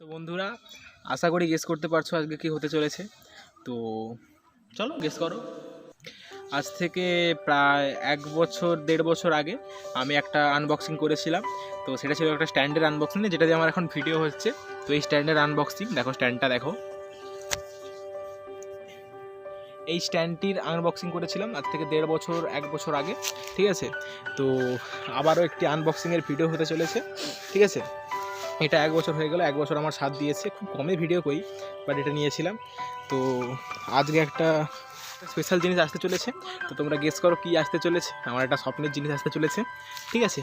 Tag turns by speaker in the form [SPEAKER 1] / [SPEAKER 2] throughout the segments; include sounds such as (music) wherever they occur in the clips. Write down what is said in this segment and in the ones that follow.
[SPEAKER 1] তো বন্ধুরা, আশা করি গেস করতে পারছ আজকে কি হতে চলেছে। তো চলো গেস করো। আজ থেকে প্রায় এক বছর, দেড় বছর আগে আমি একটা আনবক্সিং করেছিলাম। তো সেটা ছিল একটা স্ট্যান্ডের আনবক্সিং যেটা দিয়ে আমার এখন ভিডিও হচ্ছে। তো এই স্ট্যান্ডের আনবক্সিং দেখো স্ট্যান্ডটা দেখো। এই স্ট্যান্ডটির আনবক্সিং করেছিলাম আজ থেকে দেড় বছর, এক বছর আগে, ঠিক আছে? তো আবারও একটি আনবক্সিংয়ের ভিডিও হতে চলেছে, ঠিক আছে? এটা এক বছর হয়ে গেল, এক বছর আমার সাথ দিয়েছে। খুব কমে ভিডিও করি বাট এটা নিয়েছিলাম। তো আজকে একটা স্পেশাল জিনিস আসতে চলেছে। তো তোমরা গেস করো কি আসতে চলেছে। আমার একটা স্বপ্নের জিনিস আসতে চলেছে। ঠিক আছে?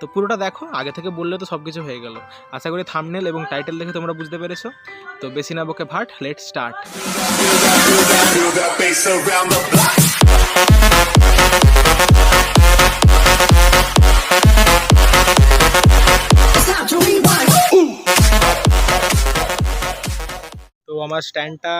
[SPEAKER 1] তো পুরোটা দেখো, আগে থেকে বললে তো সব কিছু হয়ে গেল। আশা করি থামনেল এবং টাইটেল দেখে তোমরা বুঝতে পেরেছ। তো বেশি না বকে ভাট লেট স্টার্ট আমার স্ট্যান্ডটা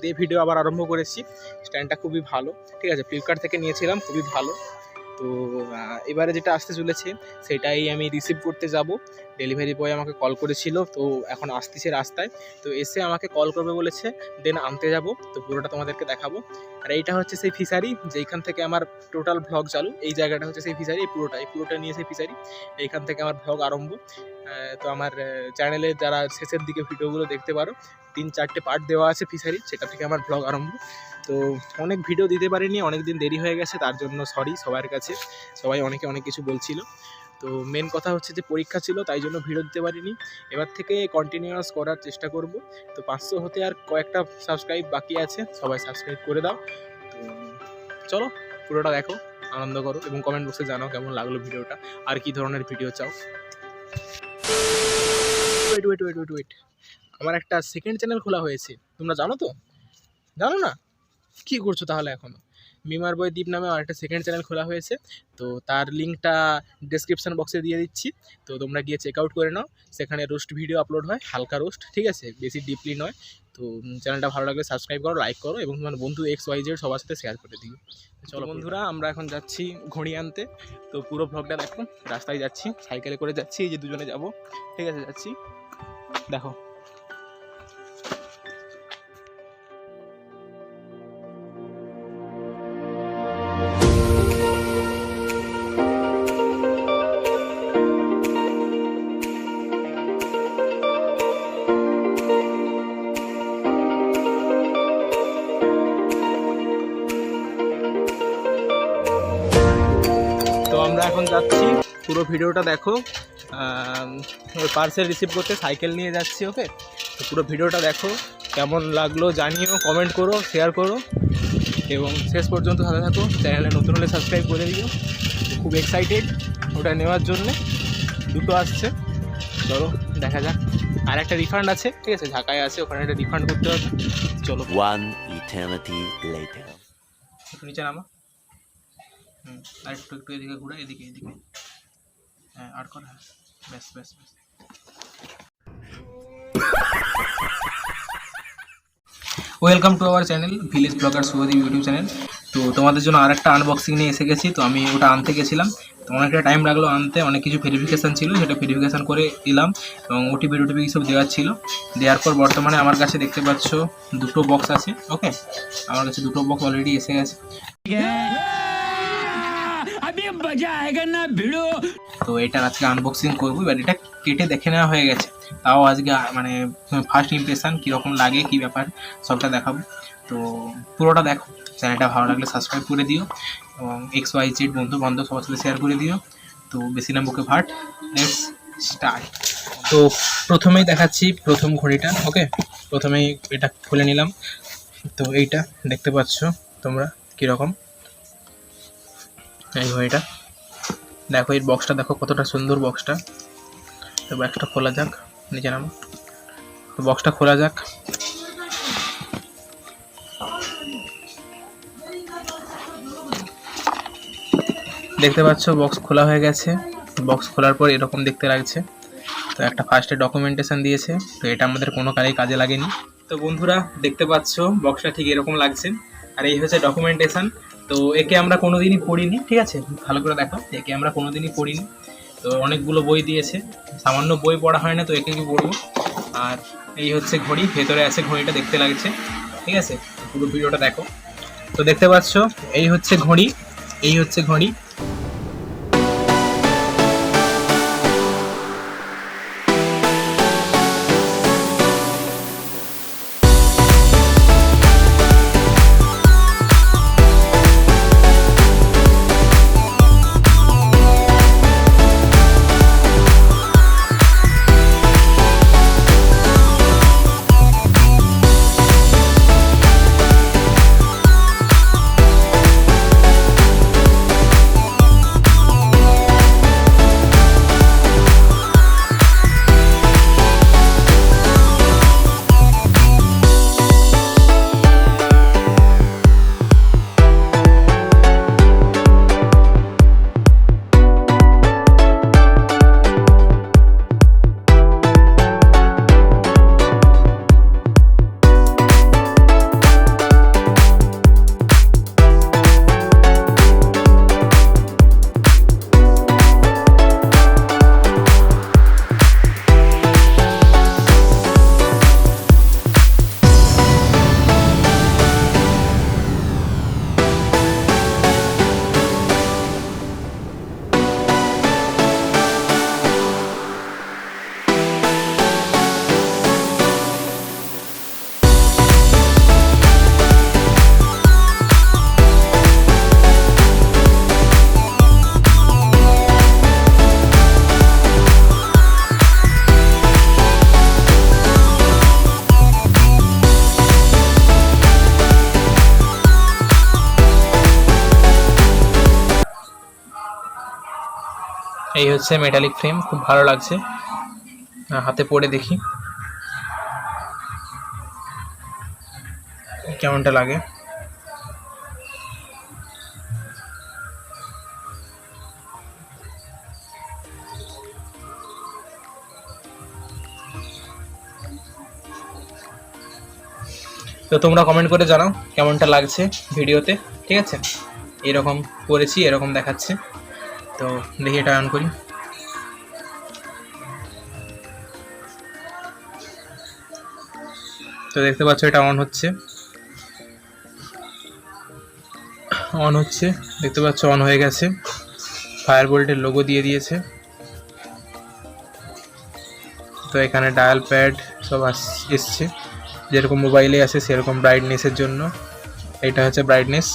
[SPEAKER 1] দিয়ে ভিডিও আবার আরম্ভ করেছি। স্ট্যান্ডটা খুবই ভালো। ঠিক আছে ফ্লিপকার্ট থেকে নিয়েছিলাম, খুবই ভালো। তো এবারে যেটা আসতে চলেছে সেটাই আমি রিসিভ করতে যাব। ডেলিভারি বয় আমাকে কল করেছিল, তো এখন আসতেছে রাস্তায়। তো এসে আমাকে কল করবে বলেছে দেন আনতে যাব। তো পুরোটা তোমাদেরকে দেখাবো। আর এইটা হচ্ছে সেই ফিশারি যেইখান থেকে আমার টোটাল ভ্লগ চালু। এই জায়গাটা হচ্ছে সেই ফিশারি পুরোটা, এই পুরোটা নিয়ে সেই ফিশারি এইখান থেকে আমার ভ্লগ আরম্ভ। তো আমার চ্যানেলে যারা শেষের দিকে ভিডিওগুলো দেখতে পারো, তিন চারটে পার্ট দেওয়া আছে ফিশারি সেটা থেকে আমার ব্লগ আরম্ভ। তো অনেক ভিডিও দিতে পারিনি অনেক দিন দেরি হয়ে গেছে, তার জন্য সরি সবার কাছে। সবাই অনেকে অনেক কিছু বলছিল। তো মেন কথা হচ্ছে যে পরীক্ষা ছিল, তাই জন্য ভিডিও দিতে পারিনি। এবার থেকে কন্টিনিউয়াস করার চেষ্টা করব। তো পাঁচশো হতে আর কয়েকটা সাবস্ক্রাইব বাকি আছে, সবাই সাবস্ক্রাইব করে দাও। তো চলো, পুরোটা দেখো, আনন্দ করো এবং কমেন্ট বক্সে জানাও কেমন লাগল ভিডিওটা আর কি ধরনের ভিডিও চাও। Wait wait wait wait wait আমার একটা সেকেন্ড চ্যানেল খোলা হয়েছে, তোমরা জানো তো? জানো না? কী করছ তাহলে এখনও মিমার বই দ্বীপ নামে আমার একটা সেকেন্ড চ্যানেল খোলা হয়েছে তো তার লিঙ্কটা ডেসক্রিপশন বক্সে দিয়ে দিচ্ছি তো তোমরা গিয়ে চেক আউট করে নাও সেখানে রোস্ট ভিডিও আপলোড হয় হালকা রোস্ট ঠিক আছে? বেশি ডিপলি নয় তো চ্যানেলটা ভালো লাগলে সাবস্ক্রাইব করো লাইক করো এবং তোমার বন্ধু এক্স ওয়াই জেড সবার সাথে শেয়ার করে দিও। চলো বন্ধুরা আমরা এখন যাচ্ছি ঘড়ি আনতে তো পুরো ভ্লগটা দেখো রাস্তায় যাচ্ছি সাইকেলে করে যাচ্ছি এই যে দুজনে যাব ঠিক আছে যাচ্ছি দেখো। পুরো ভিডিওটা দেখো। পার্সেল রিসিভ করতে সাইকেল নিয়ে যাচ্ছি ওকে তো পুরো ভিডিওটা দেখো কেমন লাগল জানিও কমেন্ট করো শেয়ার করো। এবং শেষ পর্যন্ত সাথে থাকো চ্যানেলে নতুন হলে সাবস্ক্রাইব করে দিও। খুব এক্সাইটেড ওটা নেওয়ার জন্যে। দুটো আসছে। চলো দেখা যাক। আর একটা রিফান্ড আছে ঠিক আছে? ঢাকায় আছে ওখানে একটা রিফান্ড করতে হবে। চলো. একটু নিচে নামা। হুম আর একটু একটু এদিকে ঘুরে এদিকে এদিকে। হ্যাঁ আর welcome to our channel village blogger Subhadip YouTube channel তো তোমাদের জন্য আর একটা আনবক্সিং নিয়ে এসে গেছি, তো আমি ওটা আনতে গেছিলাম। তো অনেকটা টাইম লাগল আনতে, অনেক কিছু ভেরিফিকেশান ছিল, সেটা ভেরিফিকেশান করে এলাম, এবং ওটিপি ওটিপি সব দেওয়ার ছিল। দেওয়ার পর বর্তমানে আমার কাছে দেখতে পাচ্ছ দুটো বক্স আছে ওকে আমার কাছে দুটো বক্স অলরেডি এসে গেছে। তো এটা আজকে আনবক্সিং করব। এবার এটা কেটে দেখে নেওয়া হয়ে গেছে। তাও আজকে মানে ফার্স্ট ইমপ্রেশন কীরকম লাগে, কী ব্যাপার, সবটা দেখাবো। তো পুরোটা দেখো। চ্যানেলটা ভালো লাগলে সাবস্ক্রাইব করে দিও এবং এক্স ওয়াই জেড বন্ধু বান্ধব সবার সাথে শেয়ার করে দিও। তো বেশি না বুকে ভাট লেটস স্টার্ট তো প্রথমেই দেখাচ্ছি প্রথম ঘড়িটা ওকে প্রথমেই এটা খুলে নিলাম। তো এইটা দেখতে পাচ্ছ তোমরা কীরকম? এই ঘড়িটা। দেখো এর বক্সটা দেখো কতটা সুন্দর বক্সটা তো বক্সটা খোলা যাক নিচে নামো। তো বক্সটা খোলা যাক। দেখতে পাচ্ছ বক্স খোলা হয়ে গেছে। বক্স খোলার পর এরকম দেখতে লাগছে। তো একটা ফার্স্টে ডকুমেন্টেশন দিয়েছে। তো এটা আমাদের কোনো কাজেই কাজে লাগেনি। তো বন্ধুরা, দেখতে পাচ্ছ বক্সটা ঠিক এরকম লাগছে। আর এই হচ্ছে ডকুমেন্টেশন তো একে আমরা কোনোদিনই পড়িনি, ঠিক আছে? ভালো করে দেখো, একে আমরা কোনোদিনই পড়িনি। তো অনেকগুলো বই দিয়েছে। সামান্য বই পড়া হয় না, তো একে কি পড়ব। আর এই হচ্ছে ঘড়ি, ভেতরে আছে ঘড়িটা, দেখতে লাগছে। ঠিক আছে? পুরো ভিডিওটা দেখো। তো দেখতে পাচ্ছ, এই হচ্ছে ঘড়ি, এই হচ্ছে ঘড়ি। হচ্ছে মেটালিক ফ্রেম খুব ভালো লাগছে। হাতে পরে দেখি। কেমনটা লাগে? তো তোমরা কমেন্ট করে জানাও কেমনটা লাগছে ভিডিওতে, ঠিক আছে? এরকম করেছি, এরকম দেখাচ্ছে। তো দেখি এটা অন করি। তো দেখতে পাচ্ছ এটা অন হচ্ছে। অন হচ্ছে, দেখতে পাচ্ছ অন হয়ে গেছে। ফায়ার বোল্টের লোগো দিয়ে দিয়েছে। তো এখানে ডায়াল প্যাড সব এসছে। যেরকম মোবাইলে আছে সেরকম ব্রাইটনেসের জন্য। এটা হচ্ছে ব্রাইটনেস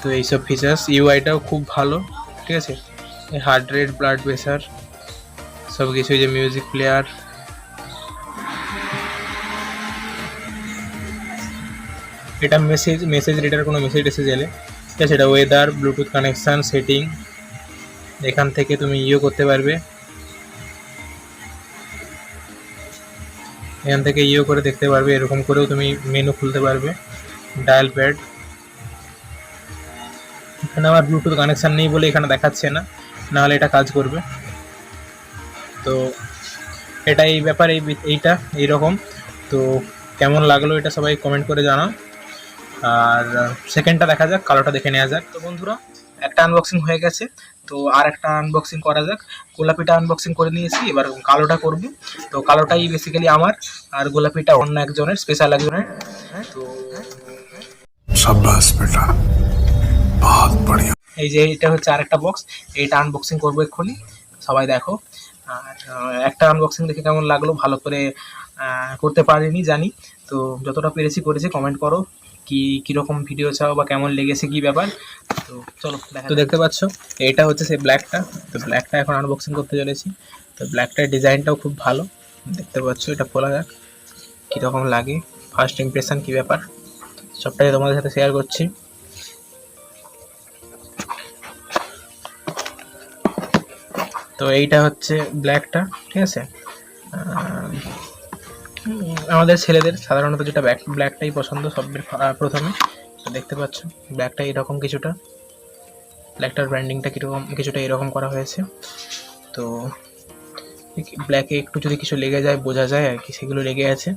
[SPEAKER 1] তো এইসব ফিচার্স ইউআইটাও খুব ভালো, ঠিক আছে? হার্ট রেট ব্লাড প্রেশার সব কিছু যে মিউজিক প্লেয়ার এটা মেসেজ মেসেজ রিডার কোনো মেসেজ টেসেজ এলে ঠিক আছে? এটা ওয়েদার ব্লুটুথ কানেকশান সেটিং এখান থেকে তুমি ইয়ে করতে পারবে। এখান থেকে ইয়ে করে দেখতে পারবে, এরকম করেও তুমি মেনু খুলতে পারবে ডায়াল প্যাড এখানে আমার ব্লুটুথ কানেকশান নেই বলে এখানে দেখাচ্ছে না, নাহলে এটা কাজ করবে। তো এটা এই ব্যাপার এইটা, এইরকম। তো কেমন লাগল এটা সবাই কমেন্ট করে জানাও। আর সেকেন্ডটা দেখা যাক কালোটা দেখে নেওয়া যাক। তো বন্ধুরা একটা আনবক্সিং হয়ে গেছে। তো আর একটা আনবক্সিং করা যাক। গোলাপিটা আনবক্সিং করে নিয়েছি এবার কালোটা করব। তো কালোটাই বেসিক্যালি আমার আর গোলাপিটা অন্য একজনের স্পেশাল একজনের।
[SPEAKER 2] হ্যাঁ, তো
[SPEAKER 1] এই যে এটা হচ্ছে আরেকটা বক্স এইটা আনবক্সিং করব এক্ষুনি। সবাই দেখো। আর একটা আনবক্সিং দেখে কেমন লাগল ভালো করে করতে পারিনি জানি। তো যতটা পেরেছি করেছি কমেন্ট করো। কি কীরকম ভিডিও চাও বা কেমন লেগেছে কি ব্যাপার? তো চলো তো দেখতে পাচ্ছ এটা হচ্ছে সেই ব্ল্যাকটা তো ব্ল্যাকটা এখন আনবক্সিং করতে চলেছি। তো ব্ল্যাকটার ডিজাইনটাও খুব ভালো। দেখতে পাচ্ছ এটা খোলা যাক। কীরকম লাগে ফার্স্ট ইমপ্রেশন কী ব্যাপার? সবটাই তোমাদের সাথে শেয়ার করছি। তো এইটা হচ্ছে ব্ল্যাকটা ঠিক আছে? আমাদের ছেলেদের সাধারণত যেটা ব্ল্যাক ব্ল্যাকটাই পছন্দ, সব প্রথমে। দেখতে পাচ্ছ ব্ল্যাকটা এরকম কিছুটা। ব্ল্যাকটার ব্র্যান্ডিংটা কীরকম, কিছুটা এরকম করা হয়েছে। তো ব্ল্যাকে একটু যদি কিছু লেগে যায়, বোঝা যায় আর কি, সেগুলো লেগে আছে।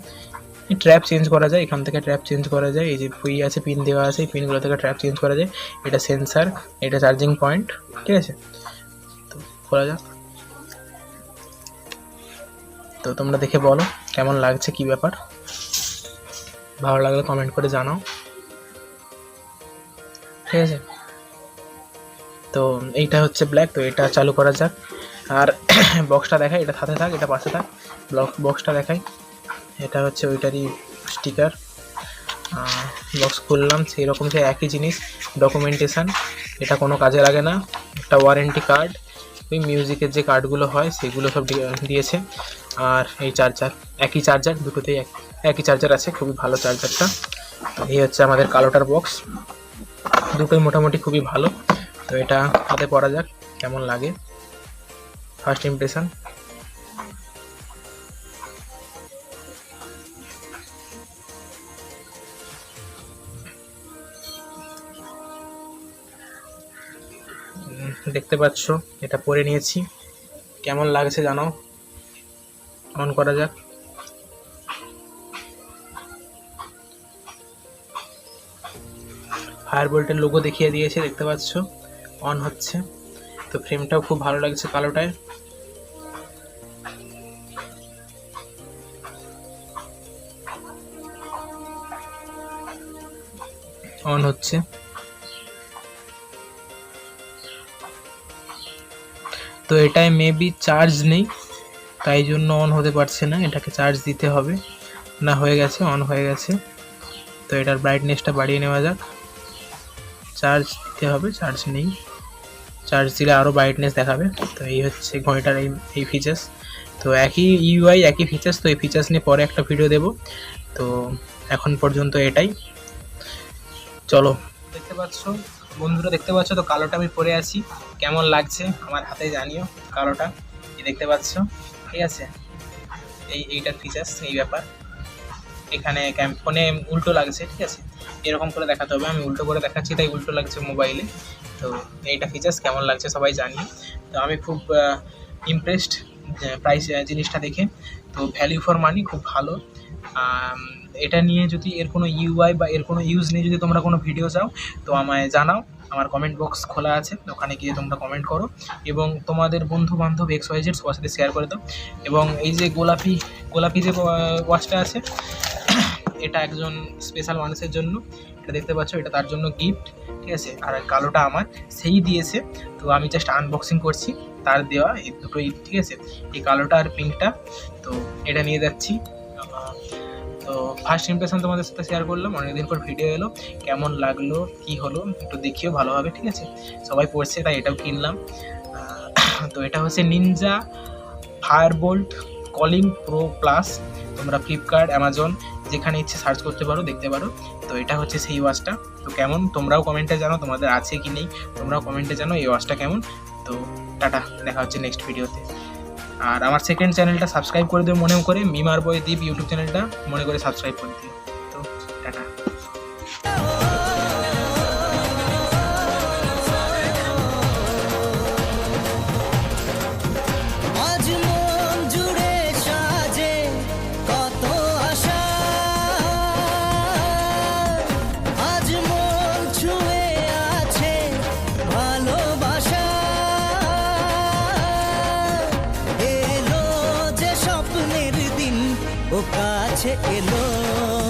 [SPEAKER 1] ট্র্যাপ চেঞ্জ করা যায়, এখান থেকে ট্র্যাপ চেঞ্জ করা যায়। এই যে পুই আছে পিন দেওয়া আছে, এই পিনগুলো থেকে ট্র্যাপ চেঞ্জ করা যায়। এটা সেন্সার এটা চার্জিং পয়েন্ট ঠিক আছে? তো খোলা যাক। তো তোমরা দেখে বলো। কেমন লাগছে, কি ব্যাপার? ভালো লাগলে কমেন্ট করে জানাও। ঠিক আছে? তো এইটা হচ্ছে ব্ল্যাক তো এটা চালু করা যাক। আর (coughs) বক্সটা দেখাই, এটা সাথে থাক, এটা পাশে থাক। ব্লক বক্সটা দেখাই। এটা হচ্ছে ওইটারই স্টিকার বক্স খুললাম সেই রকম সে একই জিনিস ডকুমেন্টেশন এটা কোনো কাজে লাগে না। একটা ওয়ারেন্টি কার্ড ওই মিউজিকের যে কার্ডগুলো হয়, সেগুলো সব দিয়ে- দিয়েছে। আর এই চার্জার একই চার্জার দুটোতেই এক- একই চার্জার আছে, খুবই ভালো চার্জারটা এই হচ্ছে আমাদের কালোটার বক্স দুটোই মোটামুটি খুবই ভালো। তো এটা হাতে পরা যাক, কেমন লাগে। ফার্স্ট ইমপ্রেশন দেখতে পাচ্ছ, এটা পরে নিয়েছি। কেমন লাগছে জানাও অন করা যাক। ফায়ার বোল্টের লোগো দেখিয়ে দিয়েছে, দেখতে পাচ্ছ? অন হচ্ছে। তো ফ্রেমটাও খুব ভালো লাগছে কালোটায়। অন হচ্ছে। তো এটায় মেবি চার্জ নেই। তাই জন্য অন হতে পারছে না, এটাকে চার্জ দিতে হবে। না, হয়ে গেছে অন হয়ে গেছে। তো এটার ব্রাইটনেসটা বাড়িয়ে নেওয়া যাক। চার্জ দিতে হবে চার্জ নেই। চার্জ দিলে আরও ব্রাইটনেস দেখাবে। তো এই হচ্ছে ঘড়িটার এই এই ফিচার্স তো একই ইউআই একই ফিচার্স তো এই ফিচার্স নিয়ে পরে একটা ভিডিও দেব। তো এখন পর্যন্ত এটাই। চলো। দেখতে পাচ্ছ? বন্ধুরা, দেখতে পাচ্ছ? তো কালোটা আমি পরে আছি। কেমন লাগছে? আমার হাতে জানিও কালোটা। দেখতে পাচ্ছ? ঠিক আছে? এই, এইটার ফিচার্স এই ব্যাপার। এখানে ফোনে উল্টো লাগছে, ঠিক আছে? এরকম করে দেখাতে হবে। আমি উল্টো করে দেখাচ্ছি, তাই উল্টো লাগছে মোবাইলে তো এইটা ফিচার্স কেমন লাগছে সবাই জানি তো আমি খুব ইমপ্রেসড প্রাইস জিনিসটা দেখে। তো ভ্যালু ফর মানি খুব ভালো। এটা নিয়ে যদি এর কোনো ইউআই বা এর কোনো ইউজ নিয়ে যদি তোমরা কোনো ভিডিও চাও, তো আমায় জানাও। আমার কমেন্ট বক্স খোলা আছে, ওখানে গিয়ে তোমরা কমেন্ট করো। এবং তোমাদের বন্ধু বান্ধব এক্স ওয়াইজেড সবার সাথে শেয়ার করে দাও। এবং এই যে গোলাপি গোলাপি যে ওয়াচটা আছে, (coughs) এটা একজন স্পেশাল মানুষের জন্য। এটা দেখতে পাচ্ছ, এটা তার জন্য গিফট ঠিক আছে? আর কালোটা আমার, সেই দিয়েছে। তো আমি জাস্ট আনবক্সিং করছি, তার দেওয়া এই দুটোই, ঠিক আছে? এই কালোটা আর পিঙ্কটা তো এটা নিয়ে যাচ্ছি। তো ফার্স্ট ইমপ্রেশন তোমাদের সাথে শেয়ার করলাম, অনেকদিন পর ভিডিও এলো, কেমন লাগল, কি হলো, একটু দেখিও, ভালোভাবে, ঠিক আছে? সবাই পড়ছে, তাই এটাও কিনলাম। তো এটা হচ্ছে Ninja Fireboltt calling pro plus তোমরা ফ্লিপকার্ট অ্যামাজন যেখানে ইচ্ছে সার্চ করতে পারো, দেখতে পারো। তো এটা হচ্ছে সেই ওয়াচটা তো কেমন? তোমরাও কমেন্টে জানো, তোমাদের আছে কি নেই, তোমরাও কমেন্টে জানো, এই ওয়াচটা কেমন? তো টাটা, দেখা হচ্ছে নেক্সট ভিডিওতে আর আমার সেকেন্ড চ্যানেলটা সাবস্ক্রাইব করে দিও মনে করে, মিমার বই দ্বীপ ইউটিউব চ্যানেলটা মনে করে সাবস্ক্রাইব করে দিও। তো, টাটা।
[SPEAKER 3] ও কাছে এলো।